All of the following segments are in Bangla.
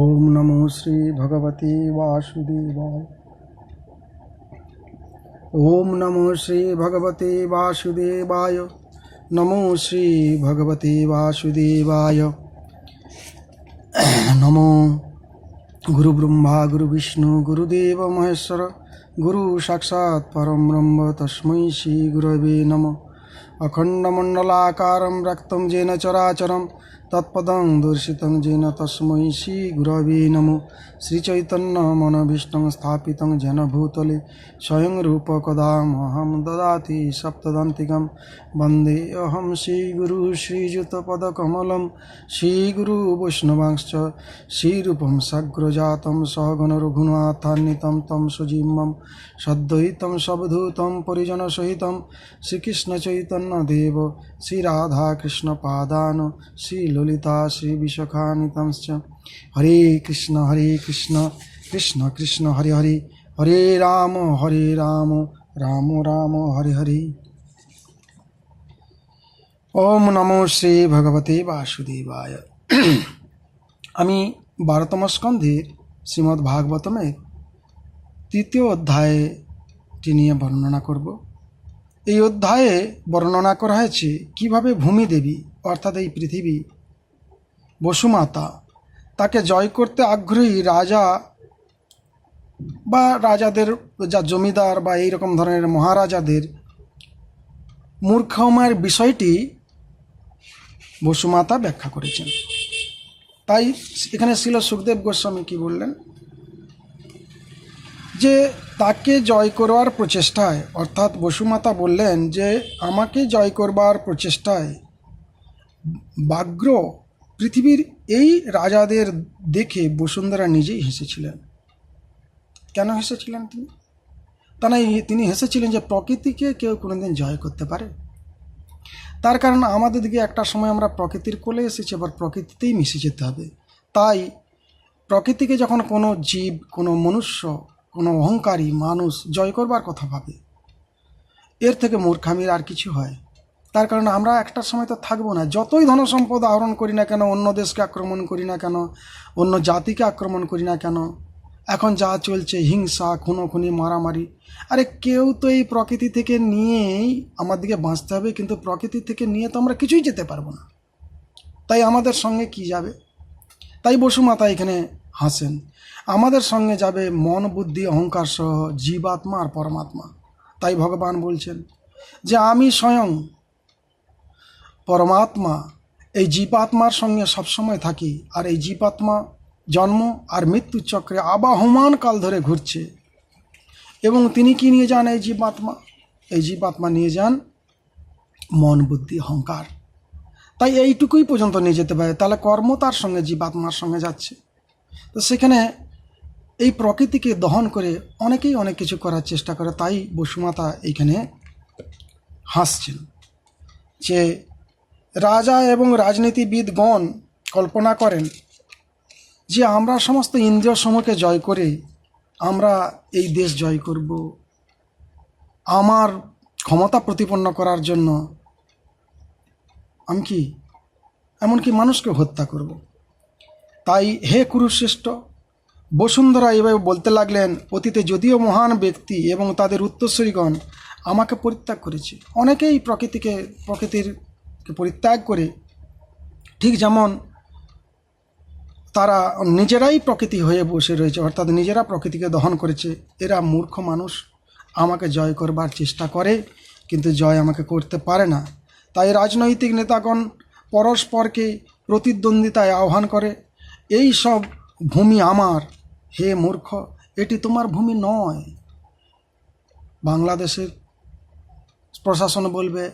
ওম নমো শ্রী ভগবতে বাসুদেবায়। ওম নমো শ্রী ভগবতে বাসুদেবায়। নমো শ্রী ভগবতে বাসুদেবায়। নমো গুরু ব্রহ্মা, গুরু বিষ্ণু গুরুদেব মহেশ্বর, গুরু সাক্ষাৎ পরম ব্রহ্ম তস্মৈ শ্রী গুরবে নম। অখণ্ডমণ্ডলাকারম রক্তম জেন চরাচরম তৎপদং দর্শিতং যেন তস্মৈ শ্রী গুরবে নমো। শ্রীচৈতন্য মনোভীষ্ট স্থাপিত যেন ভূতলে। স্বয়ং রূপকদামহম দদাতি সপ্তদান্তিকম। বন্দে অহম শ্রীগুরু শ্রীযুতপদকমলম শ্রীগুরু বৈষ্ণবাংশ শ্রীরূপম সাগ্রজাতম সগণ রঘুনাথান্বিত তম সুজিম্মম। সদ্বৈতম সবধূতম পরিজনসহিত শ্রীকৃষ্ণ চৈতন্য দেব। শ্রীরাধাকৃষ্ণ পাদান। শ্রীললিতা শ্রীবিশখানিতংশ্চ হরে কৃষ্ণ হরে কৃষ্ণ। কৃষ্ণ কৃষ্ণ, হরে হরে। হরে রাম হরে রাম। রাম রাম, হরে হরে। ওম নমো শ্রী ভগবতে বাসুদেবায়। আমি বারোতম স্কন্ধের শ্রীমদ্ ভাগবতমের তৃতীয় অধ্যায়টি নিয়ে বর্ণনা করব। এই অধ্যায়ে বর্ণনা করা হয়েছে, কীভাবে ভূমি দেবী, অর্থাৎ এই পৃথিবী, বসুমাতা, তাকে জয় করতে আগ্রহী রাজা বা রাজাদের যা জমিদার বা এই রকম ধরনের মহারাজাদের মূর্খমায়ের বিষয়টি বসুমাতা ব্যাখ্যা করেছেন। তাই এখানে ছিল সুখদেব গোস্বামী কি বললেন? যে তাকে জয় করবার প্রচেষ্টায়, অর্থাৎ বসুমাতা বললেন যে, আমাকে জয় করবার প্রচেষ্টায় ব্যাঘ্র পৃথিবীর এই রাজাদের দেখে বসুন্ধরা নিজেই হেসেছিলেন। কেন হেসেছিলেন তিনি? তা নয় তিনি হেসেছিলেন যে প্রকৃতিকে কেউ কোনোদিন জয় করতে পারে? তার কারণ আমাদের দিকে একটা সময় আমরা প্রকৃতির কোলে এসেছি, আবার প্রকৃতিতেই মিশে যেতে হবে। তাই প্রকৃতিকে যখন কোনো জীব, কোনো মনুষ্য, কোনো অহংকারী মানুষ জয় করবার কথা ভাবে, এর থেকে মূর্খামির আর কিছু হয়। তার কারণে আমরা একটা সময় তো থাকব না। যতই ধনসম্পদ আহরণ করি না কেন, অন্য দেশকে আক্রমণ করি না কেন, অন্য জাতিকে আক্রমণ করি না কেন এখন যা চলছে, হিংসা, খুনোখুনি, মারামারি। আরে কেউ তো এই প্রকৃতি থেকে নিয়েই আমার দিকে বাঁচতে হবে, কিন্তু প্রকৃতি থেকে নিয়ে তো আমরা কিছুই যেতে পারব না। তাই আমাদের সঙ্গে কি যাবে? তাই বসুমাতা এখানে হাসেন। আমাদের সঙ্গে যাবে মন, বুদ্ধি, অহংকার সহ জীবাত্মা আর পরমাত্মা। তাই ভগবান বলছেন যে, আমি স্বয়ং পরমাত্মা। এই জীবাত্মার সঙ্গে সবসময় থাকি, আর এই জীবাত্মা জন্ম আর মৃত্যুর চক্রে আবাহমান কাল ধরে ঘুরছে। এবং তিনি কি নিয়ে যান এই জীবাত্মা? এই জীবাত্মা নিয়ে যান মন, বুদ্ধি, অহংকার। তাই এইটুকুই পর্যন্ত নিয়ে যেতে পারে। তাহলে কর্ম তার সঙ্গে, জীবাত্মার সঙ্গে যাচ্ছে। তো সেখানে এই প্রকৃতিকে দহন করে অনেকেই অনেক কিছু করার চেষ্টা করে। তাই বসুমাতা এইখানে হাসছেন যে রাজা এবং রাজনীতিবিদগণ কল্পনা করেন যে আমরা সমস্ত ইন্দ্রিয় সমূহকে জয় করে আমরা এই দেশ জয় করব। আমার ক্ষমতা প্রতিপন্ন করার জন্য আমি কি এমনকি মানুষকে হত্যা করব। তাই হে কুরুশ্রেষ্ঠ, বসুন্ধরা এভাবে বলতে লাগলেন, অতীতে যদিও মহান ব্যক্তি এবং তাদের উত্তরস্বরীগণ আমাকে পরিত্যাগ করেছে। অনেকেই প্রকৃতিকে প্রকৃতির পরিত্যাগ করে, ঠিক যেমন তারা নিজেরাই প্রকৃতি হয়ে বসে রয়েছে, অর্থাৎ নিজেরা প্রকৃতিকে দহন করেছে। এরা মূর্খ মানুষ, আমাকে জয় করবার চেষ্টা করে, কিন্তু জয় আমাকে করতে পারে না। তাই রাজনৈতিক নেতাগণ পরস্পরকে প্রতিদ্বন্দ্বিতায় আহ্বান করে, এই সব ভূমি আমার, হে মূর্খ, এটি তোমার ভূমি নয়। বাংলাদেশের প্রশাসন বলবে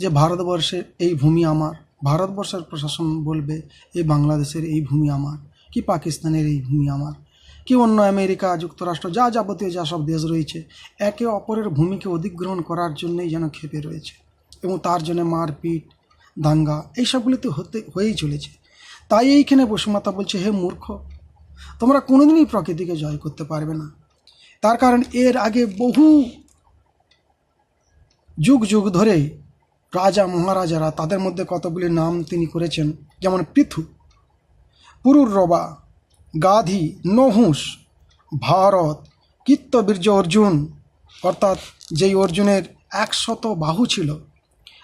যে, ভারতবর্ষের এই ভূমি আমার। ভারতবর্ষের প্রশাসন বলবে এই বাংলাদেশের এই ভূমি আমার, কি পাকিস্তানের এই ভূমি আমার, কি অন্য আমেরিকা, যুক্তরাষ্ট্র, যা যাবতীয় যা সব দেশ রয়েছে, একে অপরের ভূমিকে অধিগ্রহণ করার জন্যই যেন খেপে রয়েছে এবং তার জন্য মারপিট, দাঙ্গা এইসবগুলি তো হতে, হয়েই চলেছে। তাই এইখানে বসুমাতা বলছে, হে মূর্খ, তোমরা কোনোদিনই প্রকৃতিকে জয় করতে পারবে না। তার কারণ এর আগে বহু যুগ যুগ ধরে রাজা মহারাজারা তাদের মধ্যে কতগুলি নাম তিনি করেছেন? যেমন পৃথু পুরুর রবা গাধি নহুস ভারত কীর্তবীর্য অর্জুন, অর্থাৎ যেই অর্জুনের একশত বাহু ছিল,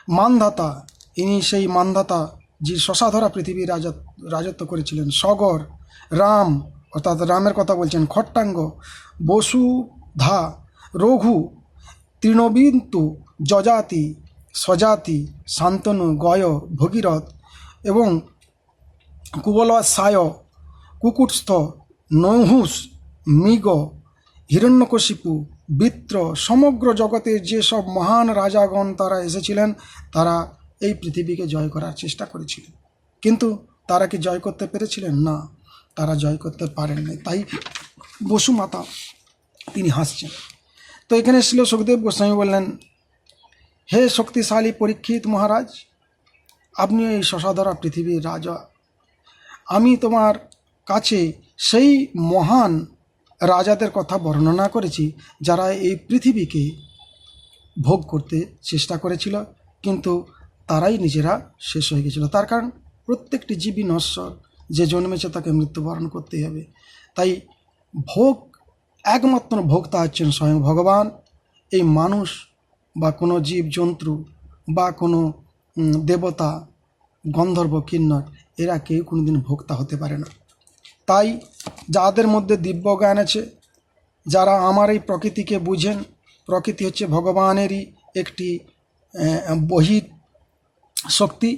মানধাতা, ইনি সেই মানধাতা যে শশাধরা পৃথিবীর রাজা রাজত্ব করেছিলেন। সগর, রাম, অর্থাৎ রামের কথা বলছেন, খট্টাঙ্গ, বসুধা, রঘু তৃণবিন্দু যজাতি স্বজাতি, শান্তনু, গয়, ভগীরথ এবং কুবলসায়, কুকুটস্থ, নৌহুস, মৃগ, হিরণ্যকশিপু, বৃত্র, সমগ্র জগতের যেসব মহান রাজাগণ তারা এসেছিলেন, তারা এই পৃথিবীকে জয় করার চেষ্টা করেছিলেন। কিন্তু তারা কি জয় করতে পেরেছিলেন? না, তারা জয় করতে পারেননি তাই বসুমাতা, তিনি হাসছেন। তো এখানে ছিল সুখদেব গোস্বামী বললেন হে শক্তিশালী পরীক্ষিত মহারাজ, আপনি এই শশাধরা পৃথিবীর রাজা। আমি তোমার কাছে সেই মহান রাজাদের কথা বর্ণনা করেছি, যারা এই পৃথিবীকে ভোগ করতে চেষ্টা করেছিল, কিন্তু তারাই নিজেরা শেষ হয়ে গেছিল। তার কারণ, প্রত্যেকটি জীবী নশ্বর, যে জন্মেছে তাকে মৃত্যুবরণ করতেই হবে। তাই ভোগ, একমাত্র ভোক্তা হচ্ছেন স্বয়ং ভগবান। এই মানুষ বা কোনো জীব জন্তু বা কোনো দেবতা, গন্ধর্ব, কিন্নর, এরা কেউ কোনোদিন ভোক্তা হতে পারে না। তাই যাদের মধ্যে দিব্য জ্ঞান আছে, যারা আমার এই প্রকৃতিকে বুঝেন, প্রকৃতি হচ্ছে ভগবানেরই একটি বহির শক্তি।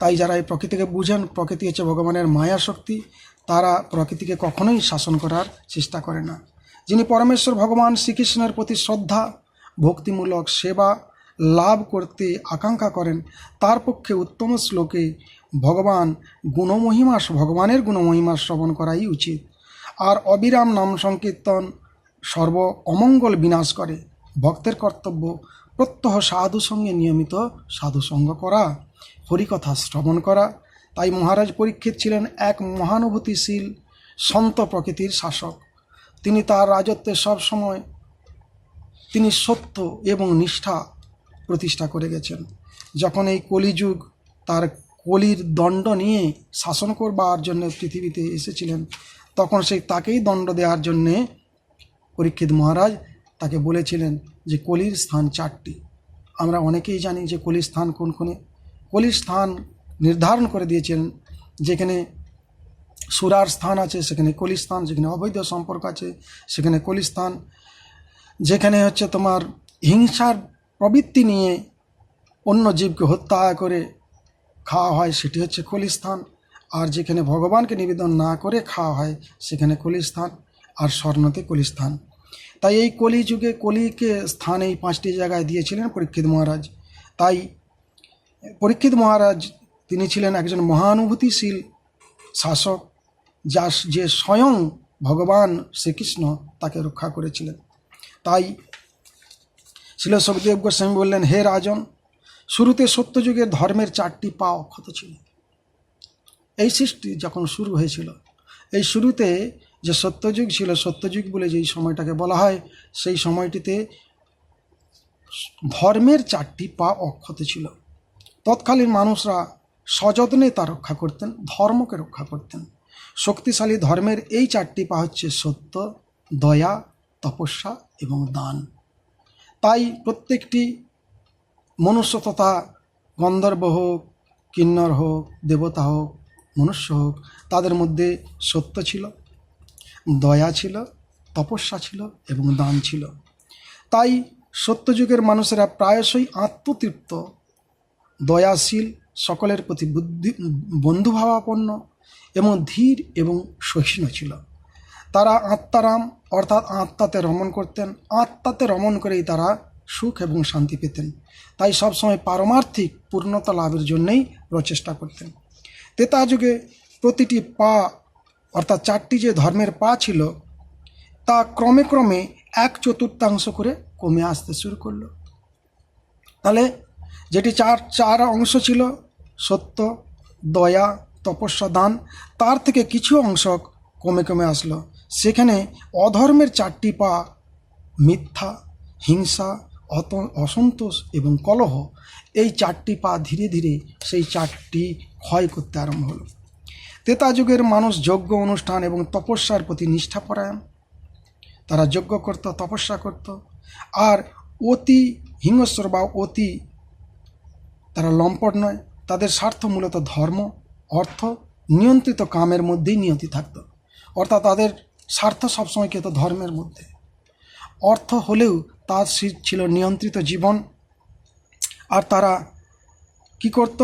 তাই যারা এই প্রকৃতিকে বুঝেন, প্রকৃতি হচ্ছে ভগবানের মায়া শক্তি, তারা প্রকৃতিকে কখনোই শাসন করার চেষ্টা করে না। যিনি পরমেশ্বর ভগবান শ্রীকৃষ্ণের প্রতি শ্রদ্ধা ভক্তিমূলক সেবা লাভ করতে আকাঙ্ক্ষা করেন। তার পক্ষে উত্তম শ্লোকে ভগবান গুণমহিমা ভগবানের গুণমহিমা শ্রবণ করাই উচিত। আর অবিরাম নাম সংকীর্তন সর্ব অমঙ্গল বিনাশ করে। ভক্তের কর্তব্য প্রত্যহ সাধু সঙ্গে নিয়মিত সাধু সঙ্গ করা, হরিকথা শ্রবণ করা। তাই মহারাজ পরীক্ষিত ছিলেন এক মহানুভূতিশীল, সন্ত প্রকৃতির শাসক। তিনি তার রাজত্বে সবসময় তিনি সত্য এবং নিষ্ঠা প্রতিষ্ঠা করে গেছেন। যখন এই কলিযুগ তার কলির দণ্ড নিয়ে শাসন করবার জন্য পৃথিবীতে এসেছিলেন, তখন সেই তাকেই দণ্ড দেওয়ার জন্যে পরীক্ষিত মহারাজ তাকে বলেছিলেন যে, কলির স্থান চারটি। আমরা অনেকেই জানি যে, কলির স্থান কোন কোনে কলির স্থান নির্ধারণ করে দিয়েছিলেন যেখানে সুরার স্থান আছে, সেখানে কলির স্থান, যেখানে অবৈধ সম্পর্ক আছে, সেখানে কলির স্থান যেখানে হচ্ছে তোমার হিংসার প্রবৃত্তি নিয়ে অন্য জীবকে হত্যা করে খাওয়া হয়, সেটি হচ্ছে কলিস্থান আর যেখানে ভগবানকে নিবেদন না করে খাওয়া হয়, সেখানে কলিস্থান আর স্বর্ণতে কলিস্থান তাই এই কলিযুগে কলিকে স্থান এই পাঁচটি জায়গায় দিয়েছিলেন পরীক্ষিত মহারাজ। তাই পরীক্ষিত মহারাজ, তিনি ছিলেন একজন মহানুভূতিশীল শাসক যা যে স্বয়ং ভগবান শ্রীকৃষ্ণ তাকে রক্ষা করেছিলেন। তাই ছিল সুখদেব গোস্বামী বললেন, হে রাজন, শুরুতে সত্যযুগের ধর্মের চারটি পা অক্ষত ছিল। এই সৃষ্টি যখন শুরু হয়েছিল, এই শুরুতে যে সত্যযুগ ছিল, সত্যযুগ বলে যেই সময়টাকে বলা হয়, সেই সময়টিতে ধর্মের চারটি পা অক্ষত ছিল। তৎকালীন মানুষরা সযত্নে তা রক্ষা করতেন, ধর্মকে রক্ষা করতেন। শক্তিশালী ধর্মের এই চারটি পা হচ্ছে সত্য, দয়া তপস্যা এবং দান। তাই প্রত্যেকটি মনুষ্য তথা গন্ধর্ব হোক, কিন্নর হোক, দেবতা হোক, মনুষ্য হোক, তাদের মধ্যে সত্য ছিল, দয়া ছিল, তপস্যা ছিল এবং দান ছিল। তাই সত্যযুগের মানুষেরা প্রায়শই আত্মতৃপ্ত, দয়াশীল, সকলের প্রতি বুদ্ধি, বন্ধুভাবাপন্ন এবং ধীর এবং সহিষ্ণু ছিল। তারা আত্মারাম, অর্থাৎ আত্মাতে রমণ করতেন। আত্মাতে রমণ করেই তারা সুখ এবং শান্তি পেতেন। তাই সবসময় পারমার্থিক পূর্ণতা লাভের জন্যেই প্রচেষ্টা করতেন। তেতা যুগে প্রতিটি পা, অর্থাৎ চারটি যে ধর্মের পা ছিল, তা ক্রমে ক্রমে এক চতুর্থাংশ করে কমে আসতে শুরু করল। তাহলে যেটি চার চার অংশ ছিল, সত্য, দয়া, তপস্যা, দান, তার থেকে কিছু অংশ কমে কমে আসলো। সেখানে অধর্মের চারটি পা, মিথ্যা, হিংসা অত অসন্তোষ এবং কলহ, এই চারটি পা ধীরে ধীরে সেই চারটি ক্ষয় করতে আরম্ভ হলো। তেতা যুগের মানুষ যজ্ঞ অনুষ্ঠান এবং তপস্যার প্রতি নিষ্ঠাপরায়ণ তারা যজ্ঞ করত, তপস্যা করত। আর অতি হিংস্র বা অতি তারা লম্পট নয়, তাদের স্বার্থ মূলত ধর্ম, অর্থ নিয়ন্ত্রিত কামের মধ্যেই নিয়তি থাকত। অর্থাৎ তাদের স্বার্থ সবসময় কিন্তু ধর্মের মধ্যে। অর্থ হলেও তার ছিল নিয়ন্ত্রিত জীবন। আর তারা কি করত?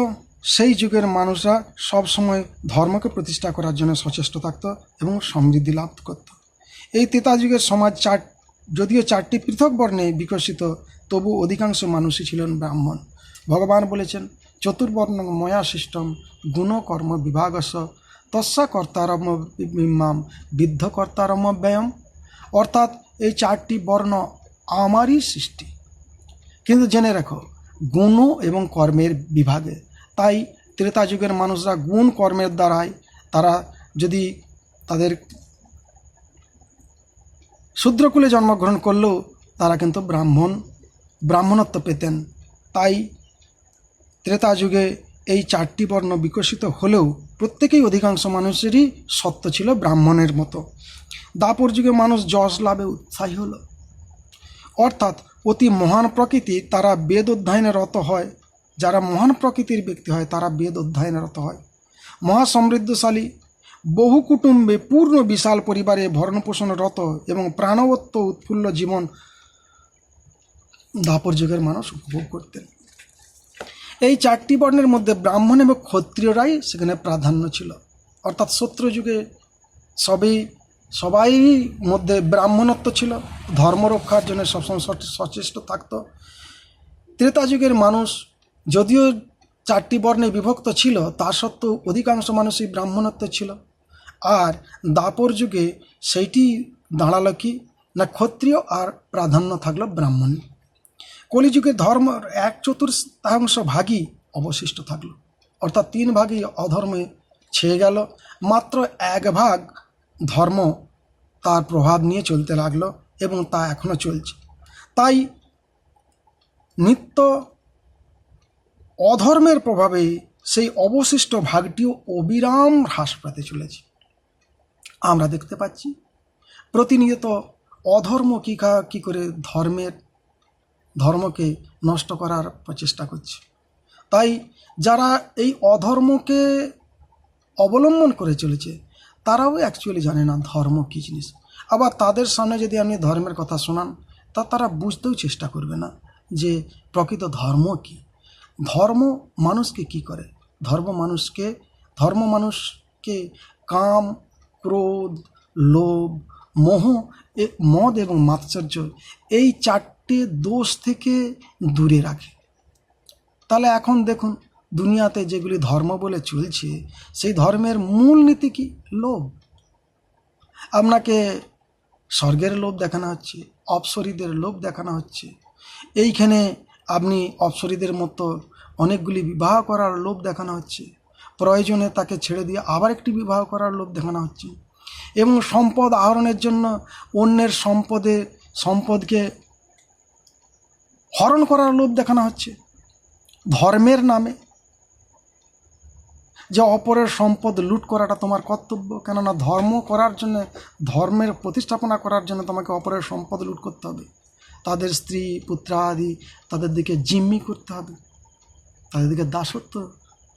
সেই যুগের মানুষরা সবসময় ধর্মকে প্রতিষ্ঠা করার জন্য সচেষ্ট থাকত এবং সমৃদ্ধি লাভ করত। এই তেতা যুগের সমাজ চার, যদিও চারটি পৃথক বর্ণে বিকশিত, তবু অধিকাংশ মানুষই ছিলেন ব্রাহ্মণ। ভগবান বলেছেন, চতুর্বর্ণ ময়া সিস্টম গুণকর্ম বিভাগস তস্যা কর্তারম বিম্মাম বিদ্ধ কর্তারম ব্যয়ম। অর্থাৎ এই চারটি বর্ণ আমারই সৃষ্টি। কিন্তু জেনে রাখো, গুণ এবং কর্মের বিভাগে। তাই ত্রেতা যুগের মানুষরা গুণ কর্মের দ্বারাই তারা যদি তাদের শূদ্রকুলে জন্মগ্রহণ করলেও তারা কিন্তু ব্রাহ্মণ, ব্রাহ্মণত্ব পেতেন। তাই ত্রেতা যুগে এই চারটি বর্ণ বিকশিত হলেও প্রত্যেকেই অধিকাংশ মানুষেরই সত্য ছিল ব্রাহ্মণের মতো। দাপর যুগে মানুষ যশ লাভে উৎসাহী হলো। অর্থাৎ অতি মহান প্রকৃতি তারা বেদ অধ্যয়নে রত হয়। যারা মহান প্রকৃতির ব্যক্তি হয়, তারা বেদ অধ্যয়নে রত হয়। মহা সমৃদ্ধশালী বহু কুটুম্বে পূর্ণ বিশাল পরিবারে ভরণপোষণ রত এবং প্রাণবত্ত উৎফুল্ল জীবন দাপর যুগের মানুষ উপভোগ করতেন। এই চারটি বর্ণের মধ্যে ব্রাহ্মণ এবং ক্ষত্রিয়রাই সেখানে প্রাধান্য ছিল। অর্থাৎ শত্র যুগে সবই, সবাই মধ্যে ব্রাহ্মণত্ব ছিল। ধর্ম রক্ষার জন্য সবসময় সচেষ্ট থাকত। ত্রেতা যুগের মানুষ যদিও চারটি বর্ণে বিভক্ত ছিল, তা সত্ত্বেও অধিকাংশ মানুষই ব্রাহ্মণত্ব ছিল। আর দাপর যুগে সেইটি দাঁড়াল কি? না ক্ষত্রিয় আর প্রাধান্য থাকল ব্রাহ্মণী কলিযুগে ধর্ম এক চতুর্থাংশ ভাগই অবশিষ্ট থাকল। অর্থাৎ তিন ভাগই অধর্মে ছেয়ে গেল। মাত্র এক ভাগ ধর্ম তার প্রভাব নিয়ে চলতে লাগল এবং তা এখনও চলছে। তাই নিত্য অধর্মের প্রভাবে সেই অবশিষ্ট ভাগটিও অবিরাম হ্রাস পেতে চলেছে। আমরা দেখতে পাচ্ছি, প্রতিনিয়ত অধর্ম কী কা- কী করে ধর্মের ধর্মকে নষ্ট করার প্রচেষ্টা করছে। তাই যারা এই অধর্মকে অবলম্বন করে চলেছে, তারাও অ্যাকচুয়ালি জানে না ধর্ম কী জিনিস। আবার তাদের সামনে যদি আপনি ধর্মের কথা শোনান, তা তারা বুঝতেও চেষ্টা করবে না যে প্রকৃত ধর্ম কী। ধর্ম মানুষকে কি করে? ধর্ম মানুষকে ধর্ম মানুষকে কাম, ক্রোধ, লোভ, মোহ মদ এবং মাৎসর্য এই চারটে দোষ থেকে দূরে রাখে। তাহলে এখন দেখুন, দুনিয়াতে যেগুলি ধর্ম বলে চলছে, সেই ধর্মের মূল নীতি কি? লোভ। আপনাকে স্বর্গের লোভ দেখানো হচ্ছে, অপসরীদের লোভ দেখানো হচ্ছে। এইখানে আপনি অপসরীদের মতো অনেকগুলি বিবাহ করার লোভ দেখানো হচ্ছে। প্রয়োজনে তাকে ছেড়ে দিয়ে আবার একটি বিবাহ করার লোভ দেখানো হচ্ছে। এবং সম্পদ আহরণের জন্য অন্যের সম্পদে সম্পদকে হরণ করার লোভ দেখানো হচ্ছে। ধর্মের নামে। যে অপরের সম্পদ লুট করাটা তোমার কর্তব্য, কেননা ধর্ম করার জন্য, ধর্মের প্রতিষ্ঠাপনা করার জন্য তোমাকে অপরের সম্পদ লুট করতে হবে। তাদের স্ত্রী পুত্রাদি তাদের দিকে জিম্মি করতে হবে। তাদের দিকে দাসত্ব,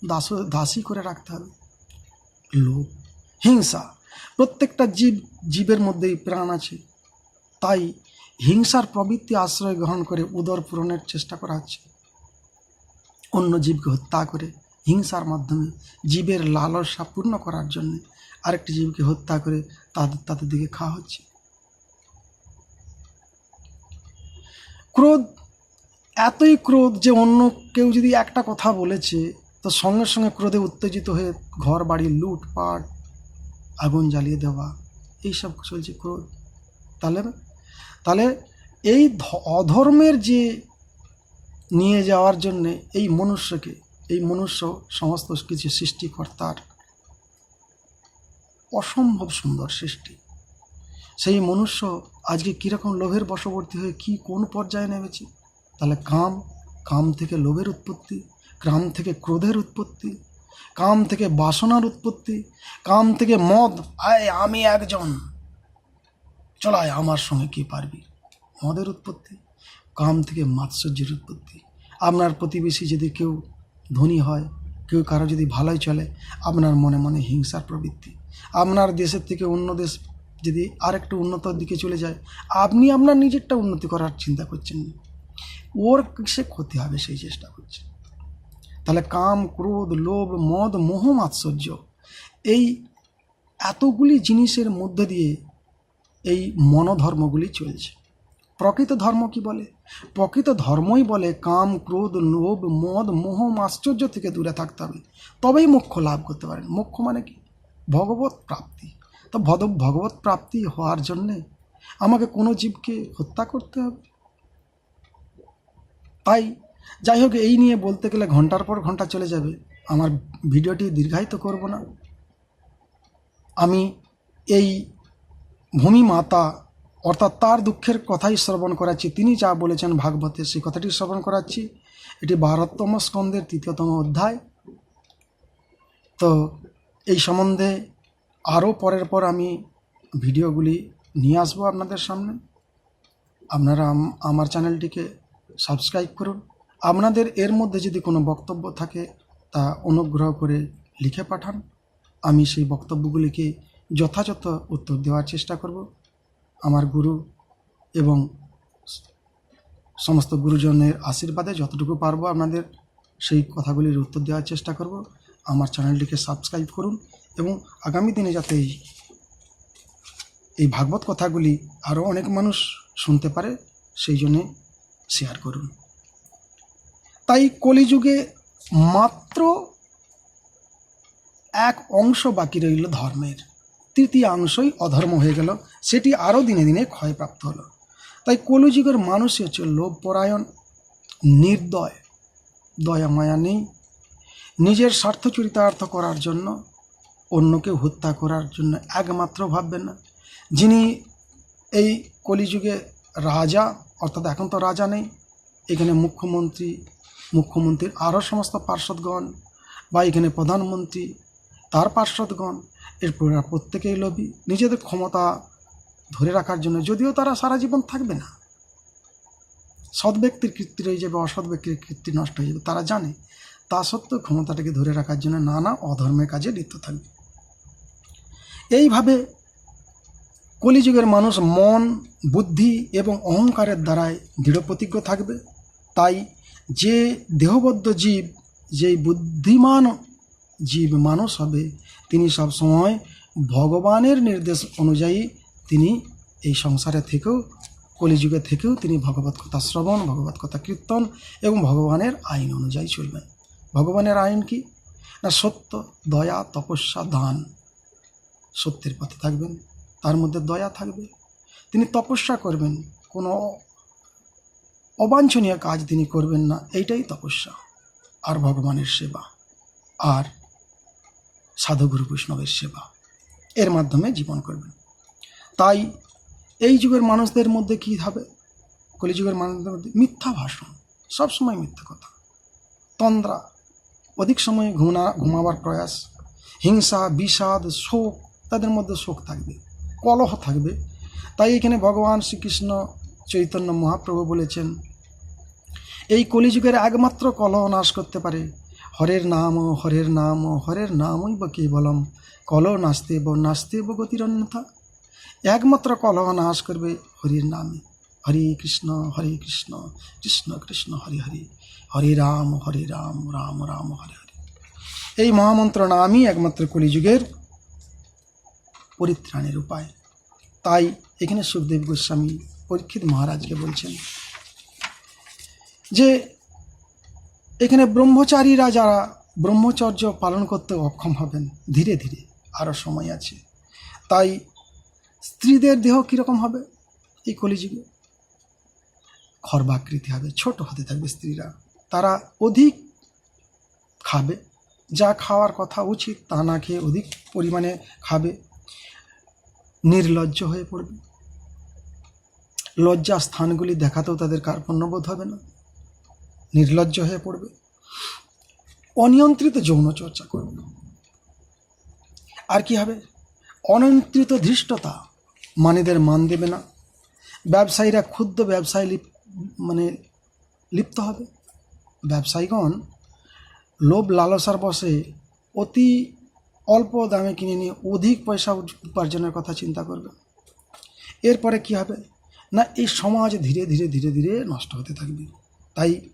দাস, দাসী করে রাখতে হবে। লোভ, হিংসা, প্রত্যেকটা জীব, জীবের মধ্যেই প্রাণ আছে। তাই হিংসার প্রবৃত্তি আশ্রয় গ্রহণ করে উদর পূরণের চেষ্টা করা হচ্ছে। অন্য জীবকে হত্যা করে হিংসার মাধ্যমে জীবের লালসা পূর্ণ করার জন্য আরেকটি জীবকে হত্যা করে তাদের তাদের দিকে খাওয়া হচ্ছে। ক্রোধ এতই ক্রোধ যে অন্য কেউ যদি একটা কথা বলেছে, তো সঙ্গে সঙ্গে ক্রোধে উত্তেজিত হয়ে ঘর, বাড়ি, লুটপাট, আগুন জ্বালিয়ে দেওয়া, এইসব চলছে ক্রোধ। তাহলে তাহলে এই অধর্মের যে নিয়ে যাওয়ার জন্যে এই মনুষ্যকে, এই মনুষ্য সমস্ত কিছু সৃষ্টিকর্তার অসম্ভব সুন্দর সৃষ্টি। সেই মনুষ্য আজকে কীরকম লোভের বশবর্তী হয়ে কি কোন পর্যায়ে নেমেছে? তাহলে কাম কাম থেকে লোভের উৎপত্তি, কাম থেকে ক্রোধের উৎপত্তি, কাম থেকে বাসনার উৎপত্তি, কাম থেকে মদ, আয় আমি একজন। চলায় আমার সঙ্গে কি পারবি? মদের উৎপত্তি। কাম থেকে মাৎসর্যের উৎপত্তি। আপনার প্রতিবেশী যদি কেউ ধনী হয়, কেউ কারও যদি ভালোই চলে, আপনার মনে মনে হিংসার প্রবৃত্তি। আপনার দেশের থেকে অন্য দেশ যদি আরেকটু উন্নতর দিকে চলে যায়, আপনি আপনার নিজেরটা উন্নতি করার চিন্তা করছেন না। ওর কিসে ক্ষতি হবে সেই চেষ্টা করছেন। তাহলে কাম, ক্রোধ, লোভ, মদ, মোহ, মাৎসর্য, এই এতগুলি জিনিসের মধ্যে দিয়ে এই মনোধর্মগুলি চলছে। প্রকৃত ধর্ম কি বলে? প্রকৃত ধর্মই বলে কাম, ক্রোধ, লোভ, মদ, মোহ আশ্চর্য থেকে দূরে থাকতে হবে। তবেই মোক্ষ লাভ করতে পারেন। মোক্ষ মানে কি? ভগবত প্রাপ্তি। তো ভদ- ভগবত প্রাপ্তি হওয়ার জন্যে আমাকে কোনো জীবকে হত্যা করতে হবে? তাই যাই হোক, এই নিয়ে বলতে গেলে ঘণ্টার পর ঘণ্টা চলে যাবে। আমার ভিডিওটি দীর্ঘায়িত করব না। আমি এই ভূমি মাতা অর্থাৎ তার দুঃখের কথাই শ্রবণ করাচ্ছি। তিনি যা বলেছেন ভাগবতে, সেই কথাটি শ্রবণ করাচ্ছি। এটি বারোত্তম স্কন্ধের তৃতীয়তম অধ্যায়। তো এই সম্বন্ধে আরও পরের পর আমি ভিডিওগুলি নিয়ে আসব আপনাদের সামনে। আপনারা আমার চ্যানেলটিকে সাবস্ক্রাইব করুন। আপনাদের এর মধ্যে যদি কোনো বক্তব্য থাকে, তা অনুগ্রহ করে লিখে পাঠান। আমি সেই বক্তব্যগুলিকে যথাযথ উত্তর দেওয়ার চেষ্টা করব। আমার গুরু এবং সমস্ত গুরুজনের আশীর্বাদে যতটুকু পারব আপনাদের সেই কথাগুলির উত্তর দেওয়ার চেষ্টা করব। আমার চ্যানেলটিকে সাবস্ক্রাইব করুন এবং আগামী দিনে যাতে এই ভাগবত কথাগুলি আরও অনেক মানুষ শুনতে পারে, সেই জন্যে শেয়ার করুন। তাই কলিযুগে মাত্র এক অংশ বাকি রইল ধর্মের। তৃতীয়াংশই অধর্ম হয়ে গেল। সেটি আরও দিনে দিনে ক্ষয়প্রাপ্ত হলো। তাই কলিযুগের মানুষই হচ্ছে লোভপরায়ণ, নির্দয় দয়া মায়া নেই। নিজের স্বার্থ চরিতার্থ করার জন্য, অন্যকে হত্যা করার জন্য একমাত্র ভাববেন না। যিনি এই কলিযুগে রাজা, অর্থাৎ এখন তো রাজা নেই, এখানে মুখ্যমন্ত্রী, মুখ্যমন্ত্রীর আরও সমস্ত পার্ষদগণ বা এখানে প্রধানমন্ত্রী তার পার্ষদগণ এরপর এরা প্রত্যেকেই লোভী। নিজেদের ক্ষমতা ধরে রাখার জন্য যদিও তারা সারা জীবন থাকবে না। সৎ ব্যক্তির কীর্তি রয়ে যাবে, অসৎ ব্যক্তির কীর্তি নষ্ট হয়ে যাবে, তারা জানে। তা সত্ত্বেও ক্ষমতাটাকে ধরে রাখার জন্য নানা অধর্মের কাজে লিপ্ত থাকবে। এইভাবে কলিযুগের মানুষ মন, বুদ্ধি এবং অহংকারের দ্বারাই দৃঢ় প্রতিজ্ঞ থাকবে। তাই যে দেহবদ্ধ জীব, যেই বুদ্ধিমান জীব মানুষ হবে। তিনি সব সময় ভগবানের নির্দেশ অনুযায়ী তিনি এই সংসারে থেকেও, কলিযুগে থেকেও তিনি ভগবত কথা শ্রবণ, ভগবত কথা কীর্তন এবং ভগবানের আইন অনুযায়ী চলবেন। ভগবানের আইন কি? না, সত্য, দয়া, তপস্যা, দান। সত্যের পথে থাকবেন, তার মধ্যে দয়া থাকবে। তিনি তপস্যা করবেন, কোনো অবাঞ্ছনীয় কাজ তিনি করবেন না, এইটাই তপস্যা। আর ভগবানের সেবা। আর সাধুগুরু বৈষ্ণবের সেবা। এর মাধ্যমে জীবন করবেন। তাই এই যুগের মানুষদের মধ্যে কী হবে কলিযুগের মানুষদের মধ্যে মিথ্যা ভাষণ, সবসময় মিথ্যা কথা। তন্দ্রা, অধিক সময় ঘুমা ঘুমাবার প্রয়াস, হিংসা, বিষাদ, শোক, তাদের মধ্যে শোক থাকবে, কলহ থাকবে। তাই এখানে ভগবান শ্রীকৃষ্ণ চৈতন্য মহাপ্রভু বলেছেন, এই কলিযুগের একমাত্র কলহ নাশ করতে পারে হরের নাম হরের নাম, হরের নামই বা কেবলম কলহ নাস্তে ব নাস্তে ব গতির অন্যথা একমাত্র কলহ নাশ করবে হরির নামে। হরে কৃষ্ণ হরে কৃষ্ণ কৃষ্ণ কৃষ্ণ, হরে হরে। হরে রাম হরে রাম রাম রাম, হরে হরে। এই মহামন্ত্র নামই একমাত্র কলিযুগের পরিত্রাণের উপায়। তাই এখানে সুখদেব গোস্বামী পরীক্ষিত মহারাজকে বলছেন যে এখানে ব্রহ্মচারীরা যারা ব্রহ্মচর্য পালন করতে অক্ষম হবেন, ধীরে ধীরে আরও সময় আছে। তাই স্ত্রীদের দেহ কীরকম হবে এই কলিযুগে? খর্বাকৃতি হবে, ছোট হতে থাকবে স্ত্রীরা। তারা অধিক খাবে, যা খাওয়ার কথা উচিত তা না খেয়ে অধিক পরিমাণে খাবে। নির্লজ্জ হয়ে পড়বে। লজ্জা স্থানগুলি দেখাতেও তাদের কার্পণ্যবোধ হবে না। নির্লজ্জ হয়ে পড়বে। অনিয়ন্ত্রিত যৌন চর্চা করবে আর কি হবে? অনিয়ন্ত্রিত ধৃষ্টতা মানেদের মান দেবে না। ব্যবসায়ীরা ক্ষুদ্র ব্যবসায় লিপ মানে লিপ্ত হবে। ব্যবসায়ীগণ লোভ লালসার বসে অতি অল্প দামে কিনে নিয়ে অধিক পয়সা উপার্জনের কথা চিন্তা করবে। এরপরে কি হবে? না, এই সমাজ ধীরে ধীরে ধীরে ধীরে নষ্ট হতে থাকবে। তাই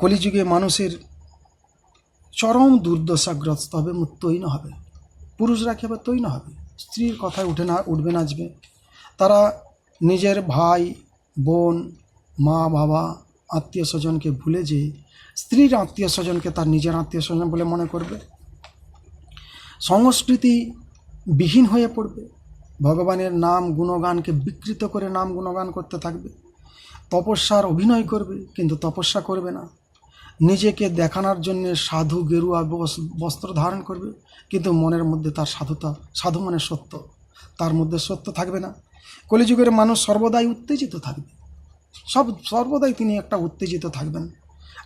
কলিযুগে মানুষের চরম দুর্দশাগ্রস্ত হবে তৈন হবে। পুরুষরা কী হবে তৈন হবে? স্ত্রীর কথায় উঠে না, উঠবে নাচবে তারা নিজের ভাই, বোন, মা, বাবা, আত্মীয় স্বজনকে ভুলে যে স্ত্রীর আত্মীয় স্বজনকে তার নিজের আত্মীয় স্বজন বলে মনে করবে। সংস্কৃতি বিহীন হয়ে পড়বে। ভগবানের নাম, গুণগানকে বিকৃত করে নাম, গুণগান করতে থাকবে। তপস্যার অভিনয় করবে, কিন্তু তপস্যা করবে না। নিজেকে দেখানোর জন্য সাধু গেরুয়া বস- বস্ত্র ধারণ করবে, কিন্তু মনের মধ্যে তার সাধুতা, সাধু মানে সত্য। তার মধ্যে সত্য থাকবে না। কলিযুগের মানুষ সর্বদাই উত্তেজিত থাকবে। সব, সর্বদাই তিনি একটা উত্তেজিত থাকবেন।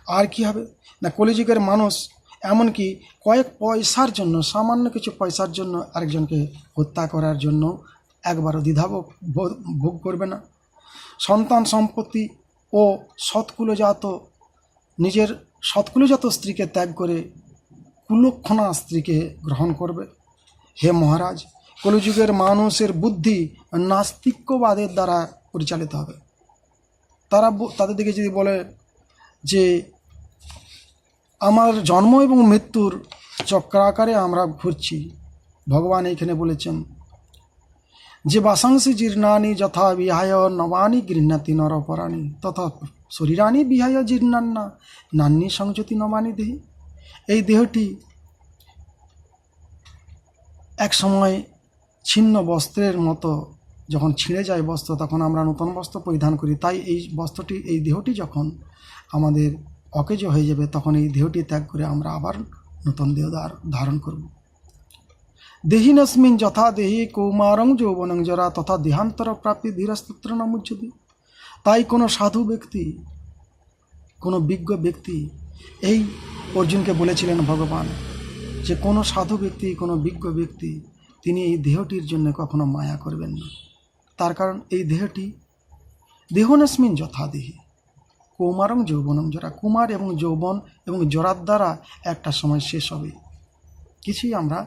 আর কি হবে? না, কলিযুগের মানুষ এমনকি কয়েক পয়সার জন্য, সামান্য কিছু পয়সার জন্য আরেকজনকে হত্যা করার জন্য একবারও দ্বিধাবোধ বোধ- ভোগ করবে না। সন্তান সম্পত্তি ও সৎকুলজাত নিজের সৎকুলজাত স্ত্রীকে ত্যাগ করে কুলক্ষণা স্ত্রীকে গ্রহণ করবে। হে মহারাজ, কলিযুগের মানুষের বুদ্ধি নাস্তিক্যবাদের দ্বারা পরিচালিত হবে। তারা তাদের দিকে যদি বলে যে, আমার জন্ম এবং মৃত্যুর চক্রাকারে আমরা ঘুরছি। ভগবান এইখানে বলেছেন, যে বাসাংসি জীর্ণানি যথা বিহায় নবানি গৃহ্ণাতি নরপরাণী তথা শরীরানি বিহায় জীর্ণান্না নান্নি সংযতি নবানি দেহি। এই দেহটি এক সময় ছিন্ন বস্ত্রের মতো যখন ছিঁড়ে যায় বস্ত্র, তখন আমরা নতুন বস্ত্র পরিধান করি। তাই এই বস্ত্রটি, এই দেহটি যখন আমাদের অকেজ হয়ে যাবে, তখন এই দেহটি ত্যাগ করে আমরা আবার নতুন দেহ ধারণ করব। দেহিনস্মিন যথা দেহি কৌমারং যৌবনং জরা তথা দেহান্তর প্রাপ্তি ধীরস্তত্র নমুচ্যতি তাই কোনো সাধু ব্যক্তি, কোনো বিজ্ঞ ব্যক্তি এই অর্জুনকে বলেছিলেন ভগবান যে কোনো সাধু ব্যক্তি, কোনো বিজ্ঞ ব্যক্তি তিনি এই দেহটির জন্য কখনো মায়া করবেন না। তার কারণ এই দেহটি দেহনস্মিন যথা দেহি কৌমারং যৌবনম জরা, কুমার এবং যৌবন এবং জরার দ্বারা একটা সময় শেষ হবে। কিছুই আমরা,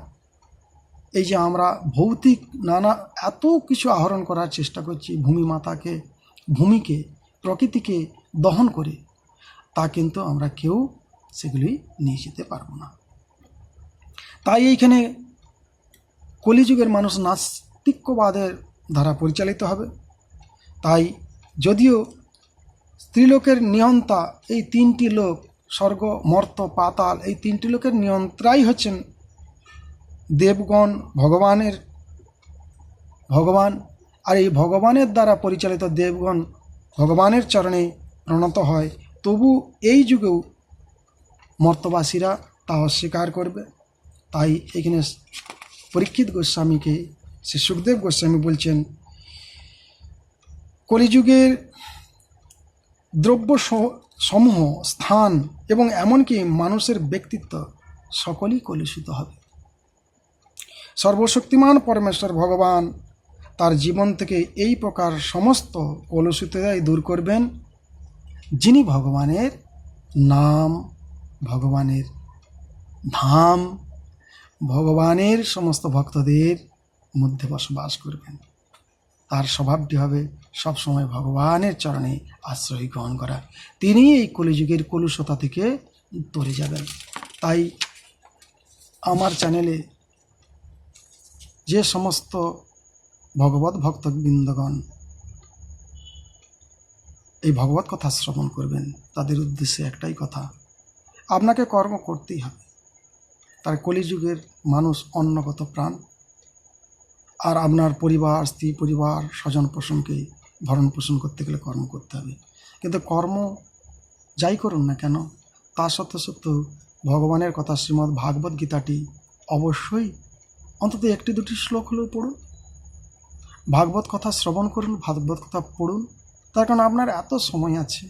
এই যে আমরা ভৌতিক নানা এত কিছু আহরণ করার চেষ্টা করছি ভূমি মাতাকে ভূমিকে, প্রকৃতিকে দহন করে, তা কিন্তু আমরা কেউ সেগুলি নিয়ে যেতে পারব না। তাই এইখানে কলিযুগের মানুষ নাস্তিক্যবাদের দ্বারা পরিচালিত হবে। তাই যদিও স্ত্রীলোকের নিয়ন্তা এই তিনটি লোক, স্বর্গ, মর্ত, পাতাল, এই তিনটি লোকের নিয়ন্ত্রাই হচ্ছেন দেবগণ, ভগবানের ভগবান আর এই ভগবানের দ্বারা পরিচালিত দেবগণ ভগবানের চরণে প্রণত হয়, তবু এই যুগেও মর্তবাসীরা তা অস্বীকার করবে। তাই এখানে পরীক্ষিত গোস্বামীকে সে সুখদেব গোস্বামী বলছেন, কলিযুগের দ্রব্য সমূহ স্থান এবং এমনকি মানুষের ব্যক্তিত্ব সকলই কলুষিত হবে। সর্বশক্তিমান পরমেশ্বর ভগবান তার জীবন থেকে এই প্রকার সমস্ত কলুষিততাই দূর করবেন, যিনি ভগবানের নাম, ভগবানের ধাম, ভগবানের সমস্ত ভক্তদের মধ্যে বসবাস করবেন। তার স্বভাবটি হবে সবসময় ভগবানের চরণে আশ্রয় গ্রহণ করা। তিনি এই কলিযুগের কলুষতা থেকে তরে যাবেন। তাই আমার চ্যানেলে যে সমস্ত ভগবত ভক্তবৃন্দগণ, এই ভগবত কথা শ্রবণ করবেন। তাদের উদ্দেশ্যে একটাই কথা, আপনাকে কর্ম করতেই হবে। তার কলিযুগের মানুষ অন্নগত প্রাণ, আর আপনার পরিবার, স্ত্রী, পরিবার, স্বজন পোষণকে ভরণ পোষণ করতে গেলে কর্ম করতে হবে। কিন্তু কর্ম যাই করুন না কেন, তা সত্ত্বেও সত্ত্বেও ভগবানের কথা শ্রীমদ্ ভাগবত গীতাটি অবশ্যই অন্তত একটি দুটি শ্লোক হলেও পড়ুন। ভাগবত কথা শ্রবণ করুন, ভাগবত কথা পড়ুন। তার কারণ আপনার এত সময় আছে,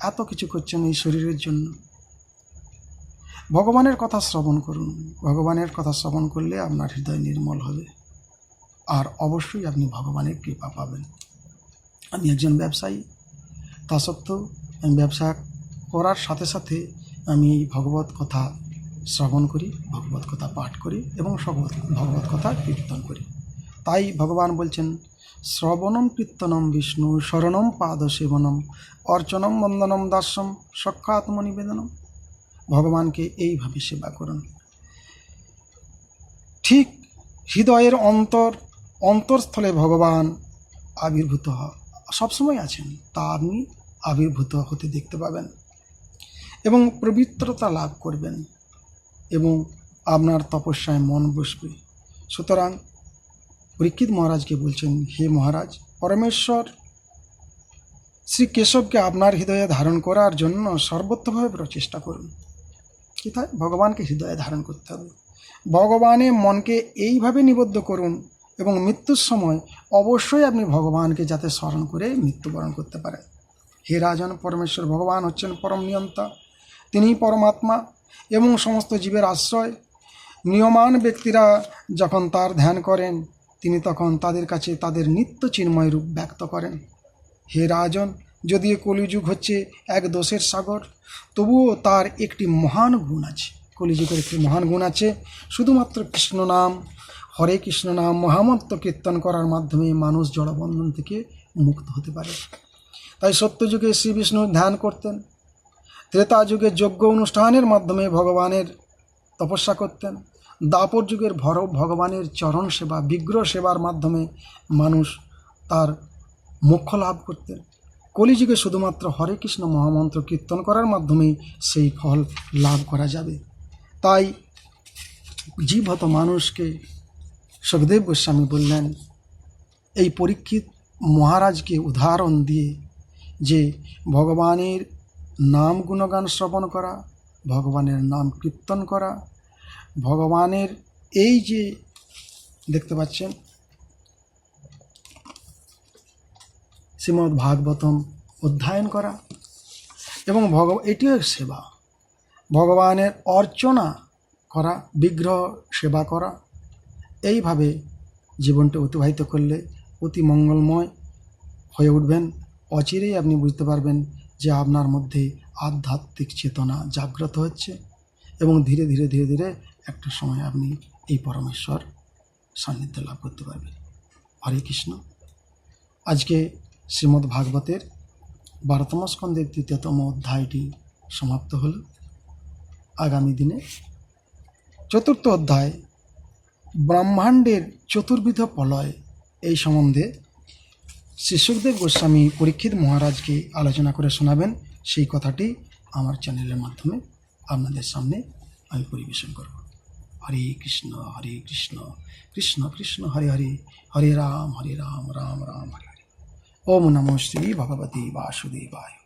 এত কিছু করছেন এই শরীরের জন্য। ভগবানের কথা শ্রবণ করুন, ভগবানের কথা শ্রবণ করলে আপনার হৃদয় নির্মল হবে। আর অবশ্যই আপনি ভগবানের কৃপা পাবেন। আমি একজন ব্যবসায়ী, তা সত্ত্বেও আমি ব্যবসা করার সাথে সাথে আমি ভগবত কথা শ্রবণ করি, ভগবত কথা পাঠ করি এবং ভগবত কথা কীর্তন করি। তাই ভগবান বলছেন, শ্রবণম কীর্তনম বিষ্ণু, শরণম পাদ সেবনম অর্চনম বন্দনম দাস্যম সক্ষাত্মনিবেদনম ভগবানকে এইভাবে সেবা করুন। ঠিক হৃদয়ের অন্তর, অন্তরস্থলে ভগবান আবির্ভূত সবসময় আছেন তা আপনি আবির্ভূত হতে দেখতে পাবেন এবং পবিত্রতা লাভ করবেন এবং আপনার তপস্যায় মন বসবে। সুতরাং পরীক্ষিত মহারাজকে বলছেন, হে মহারাজ, পরমেশ্বর শ্রী কেশবকে আপনার হৃদয়ে ধারণ করার জন্য সর্বত্রভাবে প্রচেষ্টা করুন। কোথায়? ভগবানকে হৃদয়ে ধারণ করতে হবে। ভগবানের মনকে এইভাবে নিবদ্ধ করুন এবং মৃত্যুর সময় অবশ্যই আপনি ভগবানকে যাতে স্মরণ করে মৃত্যুবরণ করতে পারেন। হে রাজন, পরমেশ্বর, ভগবান হচ্ছেন পরম নিয়ন্তা। তিনিই পরমাত্মা এবং সমস্ত জীবের আশ্রয়। নিয়মান ব্যক্তিরা যখন তার ধ্যান করেন তিনি তখন তাদের কাছে তাদের নিত্য চিন্ময় রূপ ব্যক্ত করেন। হে রাজন, যদিও কলিযুগ হচ্ছে এক দোষের সাগর, তবুও তার একটি মহান গুণ আছে। কলিযুগের একটি মহান গুণ আছে, শুধুমাত্র কৃষ্ণ নাম, হরে কৃষ্ণ নাম, মহামন্ত্র কীর্তন করার মাধ্যমে মানুষ জড়বন্ধন থেকে মুক্ত হতে পারে। তাই সত্যযুগে শ্রী বিষ্ণু ধ্যান করতেন ত্রেতা যুগে যজ্ঞ অনুষ্ঠানের মাধ্যমে ভগবানের তপস্যা করতেন দাপর যুগের ভর ভগবানের চরণ সেবা, বিগ্রহ সেবার মাধ্যমে মানুষ তার মোক্ষ লাভ করতেন কলিযুগে শুধুমাত্র হরে কৃষ্ণ মহামন্ত্র কীর্তন করার মাধ্যমেই সেই ফল লাভ করা যাবে। তাই জীবহত মানুষকে সুখদেব গোস্বামী বললেন, এই পরীক্ষিত মহারাজকে উদাহরণ দিয়ে যে ভগবানের নাম গুণগান শ্রবণ করা, ভগবানের নাম কীর্তন করা ভগবানের এই যে দেখতে পাচ্ছেন শ্রীমদ্ ভাগবতম অধ্যয়ন করা এবং ভগ এটিও সেবা। ভগবানের অর্চনা করা, বিগ্রহ সেবা করা, এইভাবে জীবনটা অতিবাহিত করলে অতি মঙ্গলময় হয়ে উঠবেন। অচিরেই আপনি বুঝতে পারবেন যে আপনার মধ্যে আধ্যাত্মিক চেতনা জাগ্রত হচ্ছে। এবং ধীরে ধীরে ধীরে ধীরে একটা সময় আপনি এই পরমেশ্বর সান্নিধ্য লাভ করতে পারবেন। হরে কৃষ্ণ। আজকে শ্রীমদ্ ভাগবতের বারোতম স্কন্ধের তৃতীয়তম অধ্যায়টি সমাপ্ত হল। আগামী দিনে চতুর্থ অধ্যায় ব্রহ্মাণ্ডের চতুর্বিধ প্রলয় এই সম্বন্ধে শ্রী সুখদেব গোস্বামী পরীক্ষিত মহারাজকে আলোচনা করে শোনাবেন। সেই কথাটি আমার চ্যানেলের মাধ্যমে আপনাদের সামনে আমি পরিবেশন করব। হরে কৃষ্ণ হরে কৃষ্ণ কৃষ্ণ কৃষ্ণ, হরে হরে হরে রাম হরে রাম রাম রাম, হরে হরে। ওম নমো শ্রী ভগবতী বাসুদেবায়।